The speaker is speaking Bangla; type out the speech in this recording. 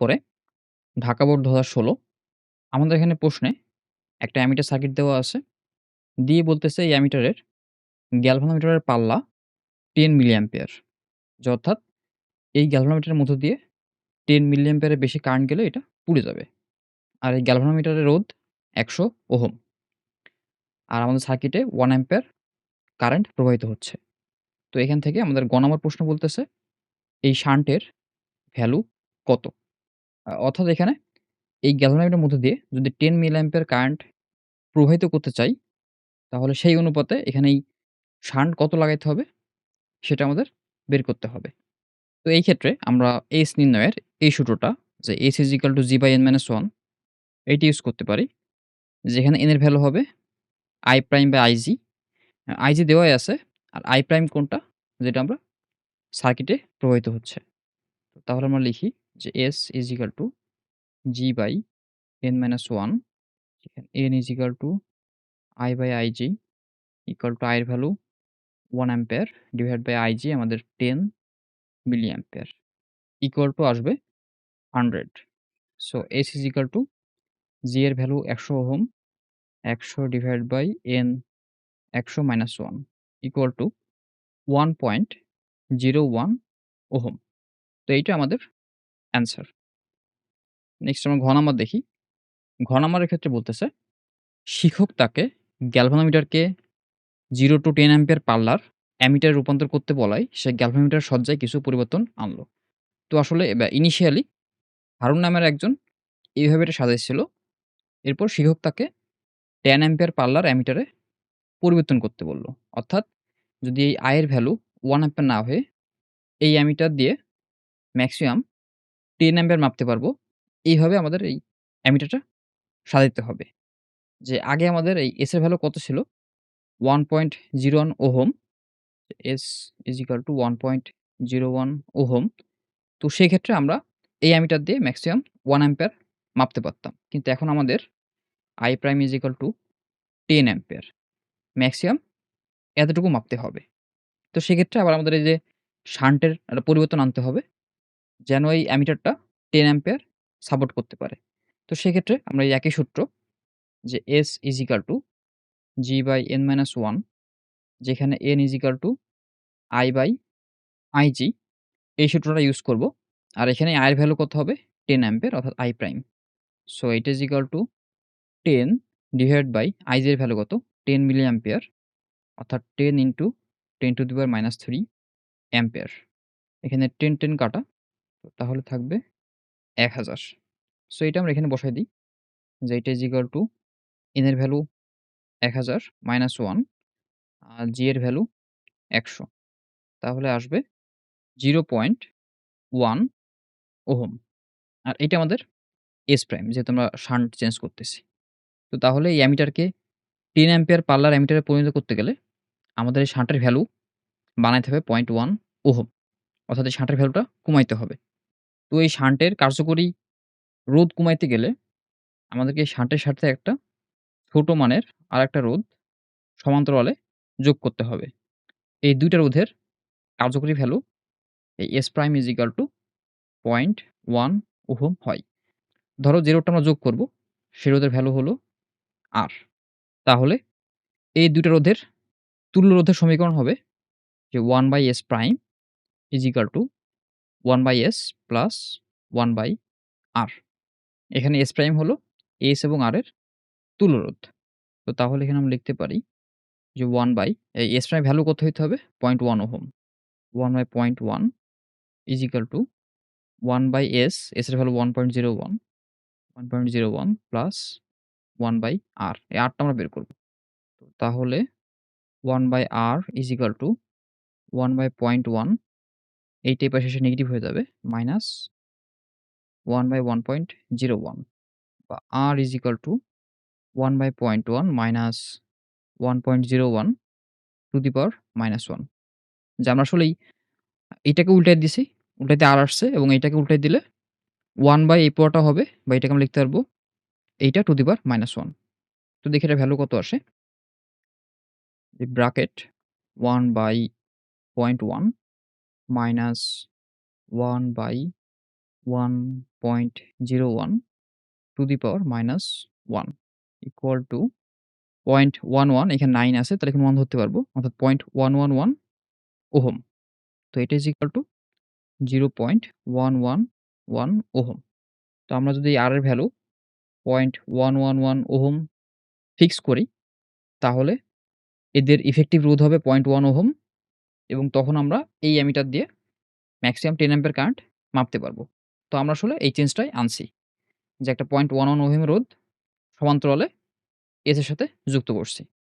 পরে ঢাকা বোর্ড ২০১৬ আমাদের এখানে প্রশ্নে একটা অ্যামিটার সার্কিট দেওয়া আছে। দিয়ে বলতেছে এই অ্যামিটারের গ্যালভানোমিটারের পাল্লা 10 মিলিঅ্যাম্পিয়ার। যে অর্থাৎ এই গ্যালভানোমিটারের মধ্য দিয়ে 10 মিলিঅ্যাম্পিয়ারের বেশি কারেন্ট গেলে এটা পুড়ে যাবে। আর এই গ্যালভানোমিটারের রোধ ১০০ ওহম। আর আমাদের সার্কিটে 1 অ্যাম্পিয়ার কারেন্ট প্রবাহিত হচ্ছে। তো এখান থেকে আমাদের গ নম্বর প্রশ্ন বলতেছে, এই শান্টের ভ্যালু কত? অর্থাৎ এখানে এই গ্যালভানোমিটারের মধ্যে দিয়ে যদি 10 মিলিঅ্যাম্পিয়ার কারেন্ট প্রবাহিত করতে চাই, তাহলে সেই অনুপাতে এখানে এই শান্ট কত লাগাইতে হবে সেটা আমাদের বের করতে হবে। তো এই ক্ষেত্রে আমরা এস নির্ণয়ের এই সূত্রটা যে S G/n-1 এইটা ইউজ করতে পারি। যেখানে এর ভ্যালু হবে আই প্রাইম বাই IG। আ IG দেওয়াই আছে। আর আই প্রাইম কোনটা? যেটা আমরা সার্কিটে প্রবাহিত হচ্ছে। তাহলে আমরা লিখি যে S G/n-1 যেখানে to I by I G equal to এর value 1 ampere divide by IG আমাদের 10 মিলিঅ্যাম্পিয়ার ইকুয়াল টু আসবে 100 so S is equal to G এর value ১০০ ohm ১০০ divide by N একশো minus one equal to 1.01 ohm. তো এইটা আমাদের অ্যান্সার। নেক্সট আমরা ঘ নাম্বার দেখি। ঘ নাম্বারের ক্ষেত্রে বলতেছে, শিক্ষক তাকে গ্যালভানোমিটারকে জিরো টু টেন অ্যাম্পিয়ার পাল্লার অ্যামিটারে রূপান্তর করতে বলায় সে গ্যালভানোমিটারের সজ্জায় কিছু পরিবর্তন আনলো। তো আসলে ইনিশিয়ালি হারুন নামের একজন এইভাবে এটা সাজাইছিল। এরপর শিক্ষক তাকে টেন অ্যাম্পিয়ার পাল্লার অ্যামিটারে পরিবর্তন করতে বলল। অর্থাৎ যদি এই আয়ের ভ্যালু ওয়ান অ্যাম্পিয়ার না হয়ে এই অ্যামিটার দিয়ে ম্যাক্সিমাম 10 অ্যাম্পিয়ার মাপতে পারব। এইভাবে আমাদের এই অ্যামিটারটা সাজাইতে হবে। যে আগে আমাদের এই এর ভ্যালু কত ছিল? 1.01 ওহম। S = 1.01 ohm. তো সেক্ষেত্রে আমরা এই অ্যামিটার দিয়ে ম্যাক্সিমাম ওয়ান অ্যাম্পিয়ার মাপতে পারতাম। কিন্তু এখন আমাদের আই প্রাইম = 10 অ্যাম্পিয়ার। ম্যাক্সিমাম এতটুকু মাপতে হবে। তো সেক্ষেত্রে আবার আমাদের এই যে শান্টের একটা পরিবর্তন আনতে হবে। যেন এই অ্যামিটারটা 10 অ্যাম্পিয়ার সাপোর্ট করতে পারে। তো সেক্ষেত্রে আমরা এই একই সূত্র যে S is equal to G by N minus one যেখানে N is equal to I by IG এই সূত্রটা ইউজ করব। আর এখানে আয়ের ভ্যালু কত হবে? 10 অ্যাম্পিয়ার অর্থাৎ I prime. So eight is equal to ten divide by এর ভ্যালু কত? 10 মিলিঅ্যাম্পিয়ার অর্থাৎ ten into ten to the power minus 3 ampere. এখানে টেন টেন কাটা। তাহলে থাকবে 1000 সো এটা আমরা এখানে বসাই দিই। যে এটা ইজ ইকুয়াল টু এনের ভ্যালু এক হাজার মাইনাস ওয়ান আর G এর ভ্যালু 100 তাহলে আসবে 0.1 ওহম। আর এটা আমাদের এস প্রাইম যেহেতু আমরা শান্ট চেঞ্জ করতেছি। তো তাহলে এই অ্যামিটারকে 10 অ্যাম্পিয়ার পার্লার অ্যামিটারে পরিণত করতে গেলে আমাদের এই শান্টের ভ্যালু বানাইতে হবে 0.1 ওহম। অর্থাৎ এই শান্টের ভ্যালুটা কমাইতে হবে। তো এই শান্টের কার্যকরী রোধ কমাইতে গেলে আমাদেরকে এই শান্টের সাথে একটা ছোট মানের আর একটা রোধ সমান্তরালে যোগ করতে হবে। এই দুইটা রোধের কার্যকরী ভ্যালু এই S prime is equal to 0.1 ohm হয়। ধরো যে রোধটা আমরা যোগ করব, সে রোধের ভ্যালু হলো আর তাহলে এই দুইটা রোধের তুল্য রোধের সমীকরণ হবে যে one by S prime is equal to 1/S plus 1/R এখানে এস প্রাইম হলো এস এবং R এর তুল্য রোধ। তো তাহলে এখানে আমরা লিখতে পারি যে ওয়ান বাই এই এস প্রাইম ভ্যালু কত হইতে হবে? 0.1 ohm. 1/0.1 is equal to 1/S, S এর value 1.01 1.01 plus one by R এই আরটা আমরা বের করব। তাহলে 1/R ইজ ইকুয়াল টু 1/0.1 এইটা এপাশে এসে নেগেটিভ হয়ে যাবে মাইনাস 1/1.01 বা R is equal to 1/0.1 minus 1.01 to the power minus one যে আমরা আসলেই এইটাকে উল্টায় দিছি। উল্টাইতে আর আসছে এবং এইটাকে উল্টাই দিলে ওয়ান বাই এই পুরাটা হবে বা এটাকে আমরা লিখতে পারব এইটা to the power minus one তো দেখি এটা ভ্যালু কত আসে? এই bracket 1 by 0.1 minus 1 by 1.01 to the power minus 1 equal to 0.11 এখানে 9 আছে তাহলে এখানে 1 ধরতে পারব। অর্থাৎ 0.111 ওহম। তো এটা ইজ ইকুয়াল টু 0.111 ওহম। তো আমরা যদি R এর ভ্যালু 0.111 ওহম ফিক্স করি, তাহলে এদের ইফেক্টিভ রোধ হবে 0.1 ওহম এবং তখন আমরা এই অ্যামিটার দিয়ে ম্যাক্সিমাম টেন অ্যাম্পের কারেন্ট মাপতে পারব। তো আমরা আসলে এই চেঞ্জটাই আনছি। যে একটা 0.11 ওহম রোধ সমান্তরালে এসের সাথে যুক্ত করছি।